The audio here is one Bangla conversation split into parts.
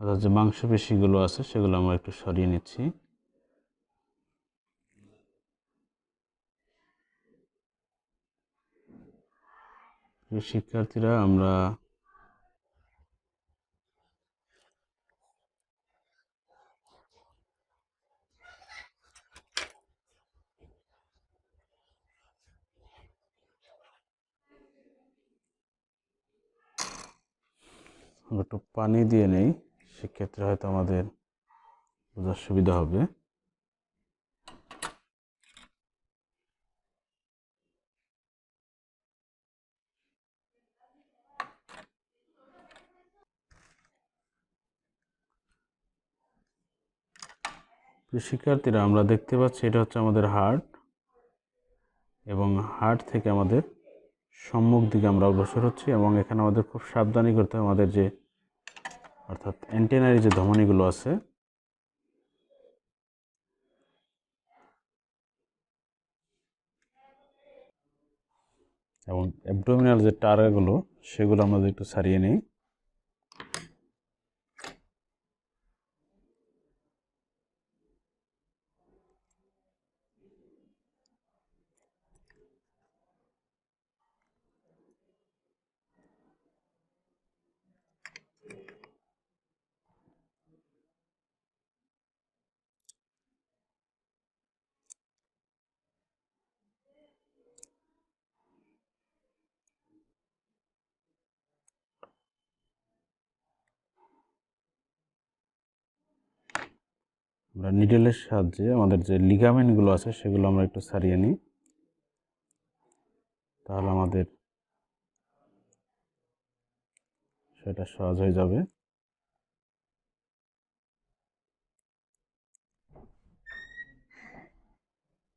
অর্থাৎ যে মাংসপেশিগুলো আছে সেগুলো আমরা একটু সরিয়ে নিচ্ছি। শিক্ষার্থীরা আমরা একটু পানি দিয়ে নেই, সেক্ষেত্রে হয়তো আমাদের বোঝার সুবিধা হবে। শিক্ষার্থীরা, আমরা দেখতে পাচ্ছি এটা হচ্ছে আমাদের হার্ট এবং হার্ট থেকে আমাদের সম্মুখ দিকে আমরা অগ্রসর হচ্ছি এবং এখানে আমাদের খুব সাবধানী করতে হবে আমাদের যে অর্থাৎ অ্যান্টেনারি যে ধমনীগুলো আছে এবং অ্যাবডোমিনাল যে টারগুলো সেগুলো আমাদের একটু সারিয়ে নিই। আমরা নিডেলের সাহায্যে আমাদের যে লিগামেন্টগুলো আছে সেগুলো আমরা একটু সারিয়ে নিই। তাহলে আমাদের সেটা সহজ হয়ে যাবে।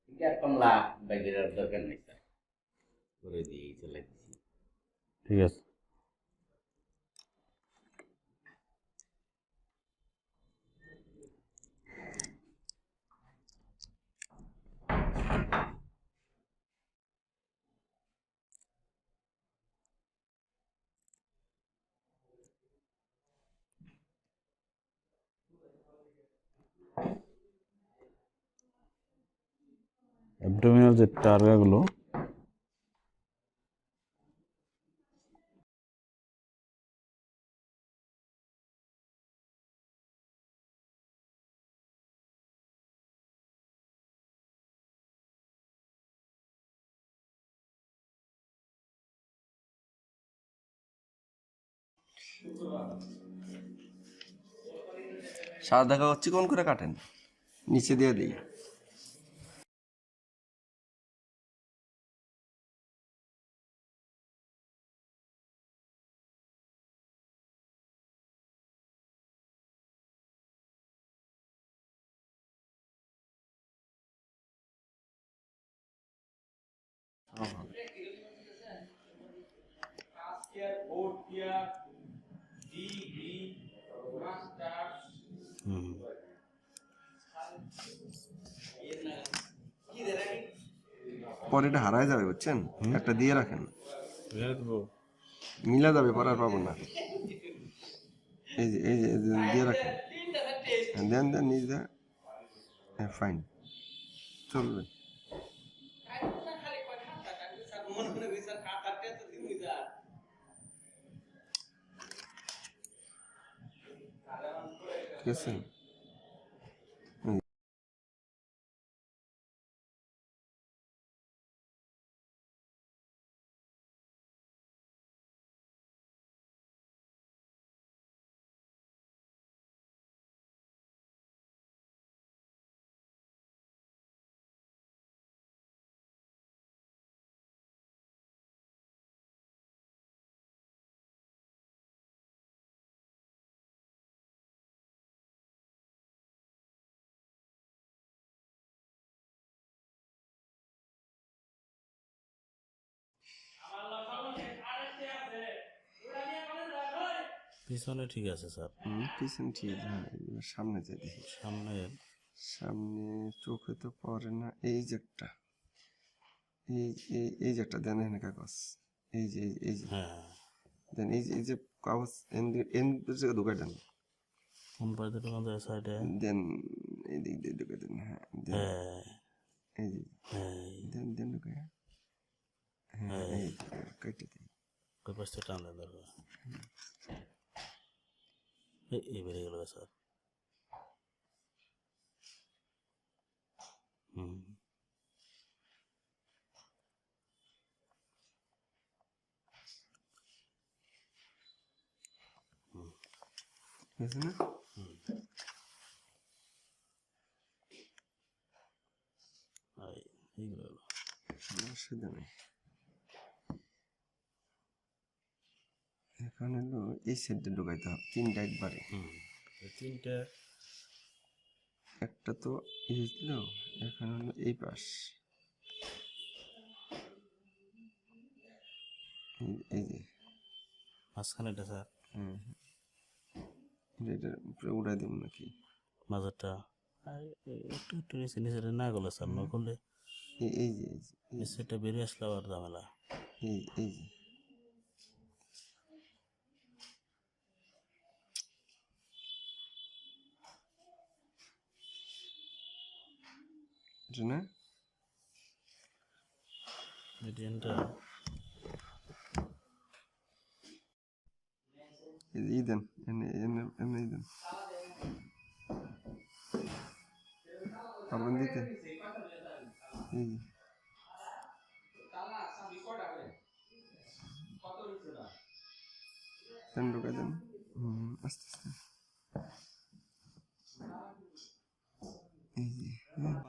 ঠিক কমলা বাইরের আর দরকার নেই স্যার করে দিয়েই চলে দিচ্ছি ঠিক আছে অ্যাবডোমিনাল যে টার্গাগুলো সাদা দেখা হচ্ছে কোন করে কাটেন? নিচে দিয়ে দিই। পরে এটা হারায় যাবে, বুঝছেন? একটা দিয়ে রাখেন। মিলা যাবে, পরে আর পাবো না। এই যে এই যে দিয়ে রাখেন। দেন দেন নিজ দেন ফাইন চলবে। मन मन विचार का करते तो दिन विचार कैसे পিছনে ঠিক আছে স্যার। পিছন ঠিক হ্যাঁ এবার সামনে যাই দেখি। সামনে সামনে চোখে তো পড়ে না এই যে একটা। এই এই এই যে একটা দেন এখানে কাগজ। এই যে এই- যে। হ্যাঁ। দেন এই যে এই যে কাগজ এন এন থেকে ঢুকাই দেন। কোন পাশে ঢোকান যায় সাইডে দেন এই দিক দিয়ে ঢুকাই দেন হ্যাঁ দেন। হ্যাঁ। এই যে হ্যাঁ। দেন দেন ঢুকাই হ্যাঁ। এই কেটে দিন ওই পাশ টান দেন দরকার এই এই বেড়ে গেল স্যার হুম হয়েছে না এই এইগুলো হলো অসুবিধা নেই এখন হলো এই সেটটা ঢুকাইতে হবে তিনটা একবারে। তিনটে। একটা তো এই ছিল এখন হলো এই পাশ। এই- যে। মাঝখানে এটা স্যার। হুম এটা পুরো উড়াই দেব নাকি? মাঝেরটা। আর একটু একটু নিচে নিচে না গেলো স্যার না করলে এই যে এই যে। নিচেটা বেরিয়ে আসলে আবার ঝামেলা। এই এই যে। এটা না মিডিয়ানটা এই যে ই দেন এনে এনে এনে ই দেন পারবেন দিতে এই যে দেন ঢুকাই দেন হুম আস্তে আস্তে এই যে হ্যাঁ,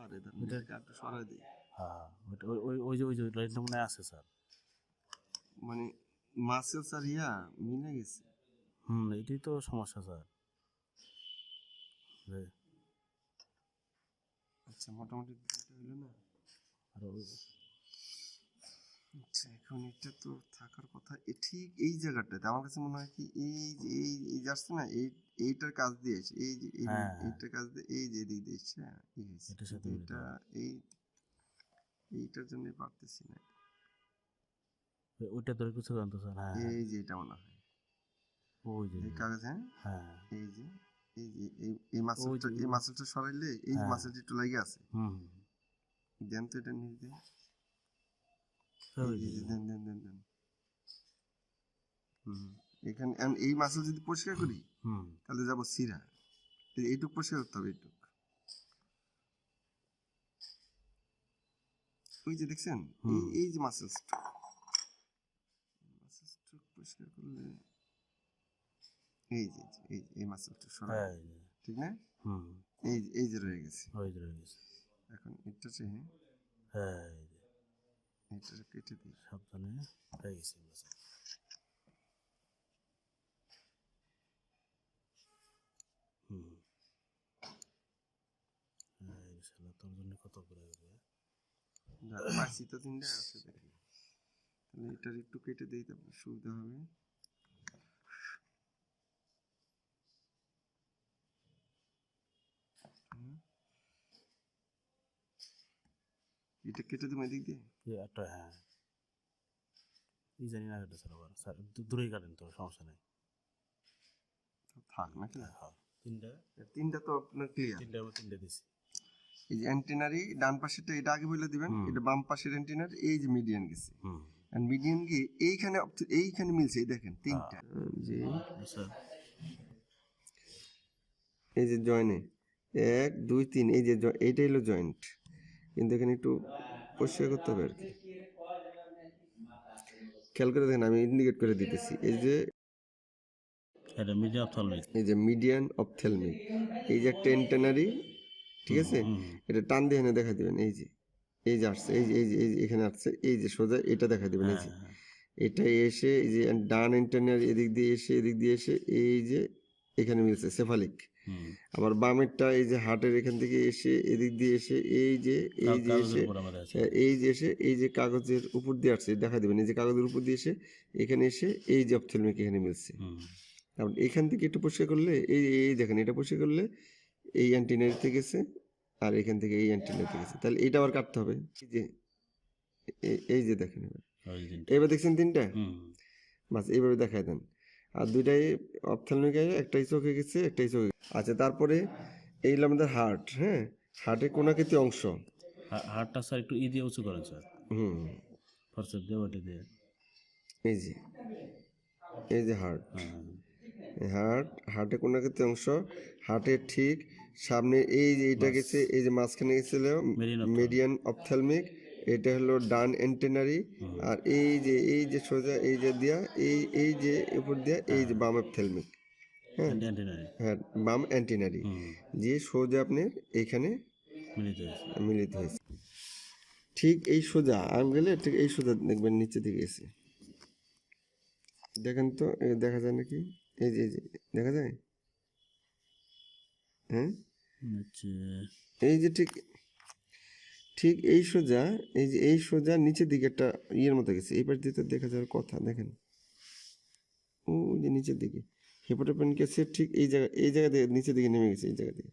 দেন একটু সরাই দিই। হ্যাঁ ওই ওই ওই যে ওই যে লাইনটা মনে আছে স্যার? মানে মাসেল স্যার ইয়া মিলে গেছে। হুম এটাই তো সমস্যা স্যার। আচ্ছা মোটামুটি এটা হইল না? আর ওই- আচ্ছা এখন এটা তো থাকার কথা। এ ঠিক এই জায়গাটাতে আমার কাছে মনে হয় কি এই যে এই এই যে আসছে না এই এইটার কাজ দিয়ে এসে এই যে এই হ্যাঁ। এইটার কাজ দিয়ে এই যে এদিক দিয়ে এসে হ্যাঁ, এই হয়েছে। এটার সাথে কিন্তু এটা এই এইটার জন্য পারতেছি না। ওই- ওইটা ধরে কিছু জানতো স্যার হ্যাঁ এই যে এটা মনে হয়। ওই যে এই কাগজ হ্যাঁ? হ্যাঁ। এই যে এই যে এই এই মাসেলটা এই মাসেলটা সরাইলে এই যে হ্যাঁ। একটু লাগে আছে। হুম দেন তো এটা নিয়ে দেন স্যার, এই ওই যে যে- যে দেন দেন দেন দেন এখানে এই মাসেল যদি পরিষ্কার করি তাহলে যাব সিরা। এইটুক পরিষ্কার করতে হবে এইটুক। ওই যে দেখছেন এই যে মাসেল স্ট্রোক। মাসেল স্ট্রোক পরিষ্কার করলে এই যে এই যে, এই যে, এই মাসেল স্ট্রোক সরা হ্যাঁ ঠিক না? এই যে- এই যে রয়ে গেছে। রয়ে গেছে। এখন এটা হ্যাঁ? এই যে। এটা কেটে দিই সাবধানে হয়ে গেছে হুম হ্যাঁ তোর জন্য কত করে হবে পাইছি তো তিনটা আছে দেখি তাহলে এটার একটু কেটে দিই তারপর সুবিধা হবে এটা কেটে দেবো এদিক দিয়ে? একটা হ্যাঁ। এই জানি না স্যার আবার স্যার দূরেই কাটেন তো সমস্যা নেই। থাক নাকি? হ্যাঁ তিনটা? তিনটা তো আপনার ক্লিয়ার তিনটা আমি তিনটা দিছি। এই যে অ্যান্টেনারি ডান পাশেরটা এটা আগে বলে দিবেন। এটা বাম পাশের অ্যান্টেনার এই যে মিডিয়ান গেছে। আর মিডিয়ান গিয়ে এইখানে এইখানে মিলছে এই দেখেন তিনটা। যে এই যে জয়েনে এক দুই তিন এই যে জ- এইটা হলো জয়েন্ট কিন্তু এখানে একটু পরিষ্কার করতে হবে আর কি। খেয়াল করে দেখেন আমি ইন্ডিকেট করে দিতেছি। এই যে এই যে মিডিয়ান অপথেলমিক এই যে একটা এন্টেনারি ঠিক আছে? এটা টান দিয়ে এনে দেখা দিবেন এই যে এই যে আসছে এই যে এই যে এই যে এখানে আসছে এই যে সোজা এটা দেখা দিবেন এই যে। হ্যাঁ, এটা এসে এই যে ডান এন্টেনারি এদিক দিয়ে এসে এদিক দিয়ে এসে এই যে এখানে মিলছে সেফালিক আবার বামেরটা এই যে হাটের এখান থেকে এসে এদিক দিয়ে এসে এই যে এই যে এসে হ্যাঁ, এই যে এসে এই যে কাগজের উপর দিয়ে আসছে দেখা দিবেন এই যে কাগজের উপর দিয়ে এসে এখানে এসে এই যে অপথেলমিক এখানে মিলছে। তারপর এখান থেকে একটু পরিষ্কার করলে এই এই দেখেন এটা পরিষ্কার করলে এই অ্যান্টিনারিতে গেছে আর এখান থেকে এই অ্যান্টিনারিতে গেছে। তাহলে এটা আবার কাটতে হবে। এই যে এই- যে দেখেন এবার। এবার দেখছেন তিনটা? হুম। বাস এইভাবে দেখায় দেন। আর দুইটাই অপথ্যালমিক একটাই চোখে গেছে একটাই চোখে। আচ্ছা তারপরে এই হলো আমাদের হার্ট হ্যাঁ? হার্টের কোনাকৃতি অংশ। হাড়টা স্যার একটু ই দিয়ে উঁচু করেন স্যার হুম ফরসেপ দিয়ে ওটা দিয়ে। এই যে এই যে হার্ট হার্ট হার্টের কোনাকৃতি অংশ। হার্টের ঠিক সামনে এই যে এইটা গেছে এই যে মাঝখানে গেছিল মিডিয়ান অপথ্যালমিক এটা হলো ডান এন্টেনারি আর এই যে এই যে সোজা এই যে দিয়া এই এই যে উপর দিয়া এই যে বাম অপথ্যালমিক হ্যাঁ? হ্যাঁ বাম অ্যান্টিনারি যে সোজা আপনার এইখানে মিলিত হয়েছে। ঠিক এই সোজা আম গেলে ঠিক এই সোজা দেখবেন নিচে দিকে এসে। দেখেন তো দেখা যায় নাকি? এই যে দেখা যায়? হ্যাঁ? এই যে ঠিক ঠিক এই সোজা, এই যে এই সোজা নিচের দিকে একটা ইয়ের মতো গেছে। এই পাশ দিয়ে তো দেখা যাওয়ার কথা, দেখেন। ও যে নিচের দিকে। হেপাটোপেনকেসের ঠিক এই জায়গা এই জায়গা থেকে নিচের দিকে নেমে গেছে, এই জায়গা থেকে।